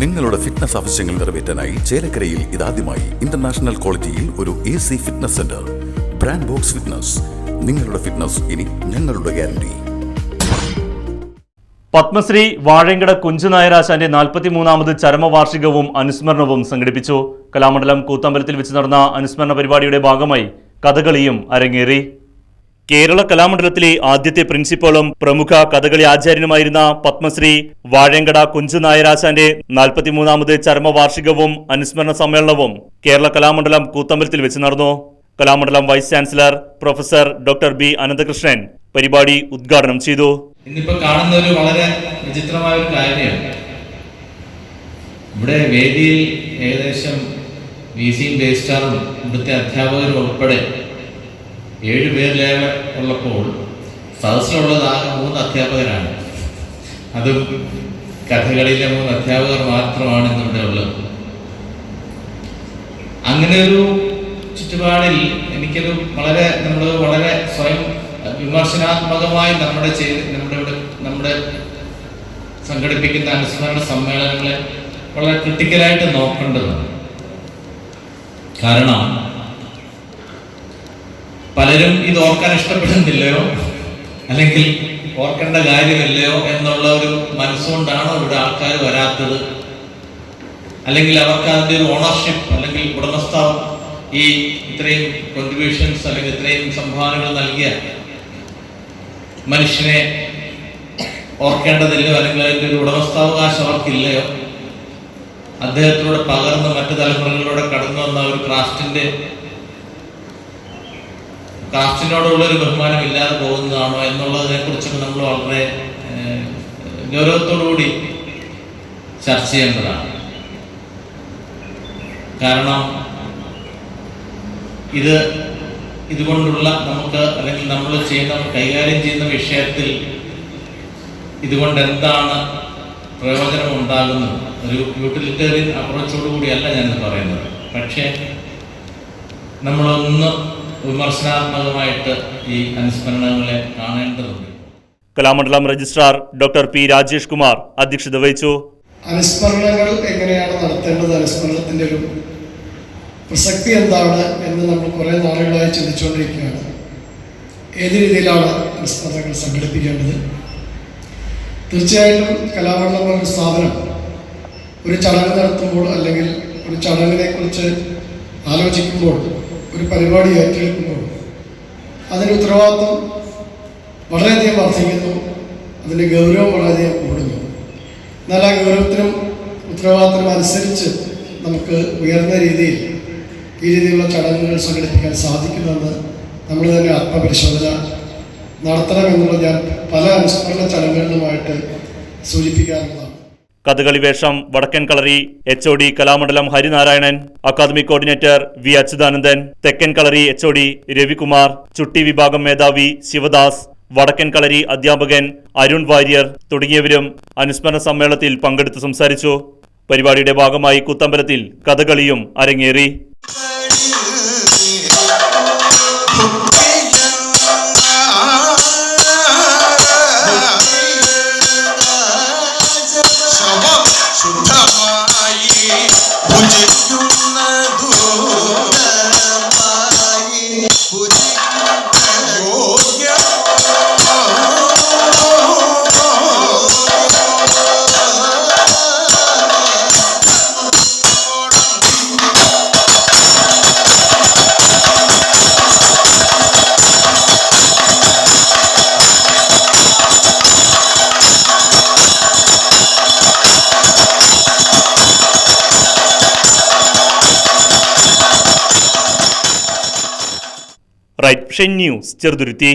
നിങ്ങളുടെ ഫിറ്റ്നസ് ആവശ്യങ്ങൾ നിറവേറ്റാനായി ചേലക്കരയിൽ ഇതാദ്യമായി ഇന്റർനാഷണൽ ക്വാളിറ്റിയിൽ ഒരു A C fitness centre brand box fitness നിങ്ങളുടെ ഫിറ്റ്നസ് ഇനി ഞങ്ങളുടെ ഗ്യാരണ്ടി പത്മശ്രീ വാഴങ്കട കുഞ്ചുനായരാശാന്റെ നാൽപ്പത്തിമൂന്നാമത് ചരമവാർഷികവും അനുസ്മരണവും സംഘടിപ്പിച്ചു. കലാമണ്ഡലം കൂത്തമ്പലത്തിൽ വെച്ച് നടന്ന അനുസ്മരണ പരിപാടിയുടെ ഭാഗമായി കഥകളിയും അരങ്ങേറി. കേരള കലാമണ്ഡലത്തിലെ ആദ്യത്തെ പ്രിൻസിപ്പളും പ്രമുഖ കഥകളി ആചാര്യനുമായിരുന്ന പത്മശ്രീ വാഴങ്കട കുഞ്ചു നായരാശാന്റെ നാൽപ്പത്തിമൂന്നാമത് ചരമവാർഷികവും അനുസ്മരണ സമ്മേളനവും കേരള കലാമണ്ഡലം കൂത്തമ്പലത്തിൽ വെച്ച് നടന്നു. Kalamandalam vice chancellor professor doctor B Ananthakrishnan പരിപാടി ഉദ്ഘാടനം ചെയ്തു. ഇന്നിപ്പോ കാണുന്ന ഒരു വളരെ വിചിത്രമായ ഒരു കാര്യമാണ്. ഇവിടെ വേദിയിൽ ഏകദേശം വി സിയും ബേസ്റ്റാറും ഇവിടുത്തെ അധ്യാപകരും ഉൾപ്പെടെ ഏഴ് പേരിലേറെ ഉള്ളപ്പോൾ സദസ്സിലുള്ളത് ആകെ മൂന്ന് അധ്യാപകരാണ്. അതും കഥകളിയിലെ മൂന്ന് അധ്യാപകർ മാത്രമാണ് ഇന്നിവിടെ ഉള്ളത്. അങ്ങനെ ഒരു ചുറ്റുപാടിൽ എനിക്കത് വളരെ നമ്മൾ വളരെ സ്വയം വിമർശനാത്മകമായി നമ്മുടെ ചെയ്ത് നമ്മുടെ ഇവിടെ നമ്മുടെ സംഘടിപ്പിക്കുന്ന അനുസ്മരണ സമ്മേളനങ്ങളെ വളരെ ക്രിട്ടിക്കലായിട്ട് നോക്കേണ്ടതാണ് കാരണം പലരും ഇത് ഓർക്കാൻ ഇഷ്ടപ്പെടുന്നില്ലയോ? അല്ലെങ്കിൽ ഓർക്കേണ്ട കാര്യമില്ലയോ എന്നുള്ള ഒരു മനസ്സുകൊണ്ടാണോ ഇവിടെ ആൾക്കാർ വരാത്തത്? അല്ലെങ്കിൽ അവർക്ക് അതിന്റെ ഒരു ഓണർഷിപ്പ് അല്ലെങ്കിൽ ഉടമസ്ഥാവ് ഈ ഇത്രയും കോൺട്രിബ്യൂഷൻസ് അല്ലെങ്കിൽ ഇത്രയും സംഭാവനകൾ നൽകിയ മനുഷ്യനെ ഓർക്കേണ്ടതില്ലയോ? അല്ലെങ്കിൽ അതിന്റെ ഒരു ഉടമസ്ഥാവകാശം അവർക്കില്ലയോ? അദ്ദേഹത്തിലൂടെ പകർന്ന് മറ്റു തലമുറകളിലൂടെ കടന്നു വന്ന ഒരു ക്രാഫ്റ്റിന്റെ ക്രാഫ്റ്റിനോടുള്ള ഒരു ബഹുമാനം ഇല്ലാതെ പോകുന്നതാണോ എന്നുള്ളതിനെ കുറിച്ചൊക്കെ നമ്മൾ വളരെ ഗൗരവത്തോടുകൂടി ചർച്ച ചെയ്യേണ്ടതാണ്. കാരണം ഇത് ഇതുകൊണ്ടുള്ള നമുക്ക് അല്ലെങ്കിൽ നമ്മൾ ചെയ്യുന്ന കൈകാര്യം ചെയ്യുന്ന വിഷയത്തിൽ ഇതുകൊണ്ട് എന്താണ് പ്രയോജനം ഉണ്ടാകുന്നത് ഒരു യൂട്ടിലിറ്റേറിയൻ അപ്രോച്ചോടുകൂടിയല്ല ഞാനിത് പറയുന്നത്. പക്ഷേ നമ്മളൊന്ന് വിമർശനാത്മകമായിട്ട് ഈ അനുസ്മരണങ്ങളെ കാണേണ്ടതുണ്ട്. Kalamandalam registrar doctor P Rajesh Kumar അധ്യക്ഷത വഹിച്ചു. അനുസ്മരണങ്ങൾ എങ്ങനെയാണ് നടത്തേണ്ടത്? അനുസ്മരണത്തിന്റെ ഒരു പ്രസക്തി എന്താണ് എന്ന് നമ്മൾ കുറേ നാളുകളായി ചിന്തിച്ചുകൊണ്ടിരിക്കുകയാണ്. ഏത് രീതിയിലാണ് അനുസ്മരണങ്ങൾ സംഘടിപ്പിക്കേണ്ടത്? തീർച്ചയായിട്ടും കലാമണ്ഡലം എന്ന സ്ഥാപനം ഒരു ചടങ്ങ് നടത്തുമ്പോൾ അല്ലെങ്കിൽ ഒരു ചടങ്ങിനെ കുറിച്ച് ആലോചിക്കുമ്പോൾ ഒരു പരിപാടി ഏറ്റെടുക്കുമ്പോൾ അതിന്റെ ഉത്തരവാദിത്വം വളരെയധികം വർദ്ധിക്കുന്നു അതിന്റെ ഗൗരവം വളരെയധികം കൂടുന്നു. എന്നാൽ ആ ഗൗരവത്തിനും ഉത്തരവാദിത്തത്തിനും അനുസരിച്ച് നമുക്ക് ഉയർന്ന രീതിയിൽ ഈ രീതിയിലുള്ള ചടങ്ങുകൾ സംഘടിപ്പിക്കാൻ സാധിക്കുമെന്ന് നമ്മൾ തന്നെ ആത്മപരിശോധന നടത്തണമെന്നുള്ള ഞാൻ പല അനുസ്മരണ ചടങ്ങുകളിലുമായിട്ട് സൂചിപ്പിക്കാറുള്ളതാണ്. കഥകളി വേഷം വടക്കൻ കളറി H O D Kalamandalam Harinarayanan academic coordinator V Achuthanandan തെക്കൻ കളറി എച്ച് ഒ ഡി രവികുമാർ ചുട്ടി വിഭാഗം മേധാവി ശിവദാസ് വടക്കൻ കളരി അധ്യാപകൻ അരുൺ വാര്യർ തുടങ്ങിയവരും അനുസ്മരണ സമ്മേളനത്തിൽ പങ്കെടുത്ത് സംസാരിച്ചു. പരിപാടിയുടെ ഭാഗമായി കുത്തമ്പലത്തിൽ കഥകളിയും അരങ്ങേറി. റൈറ്റ് ഷൻ ന്യൂസ് ചെറുതുരുത്തി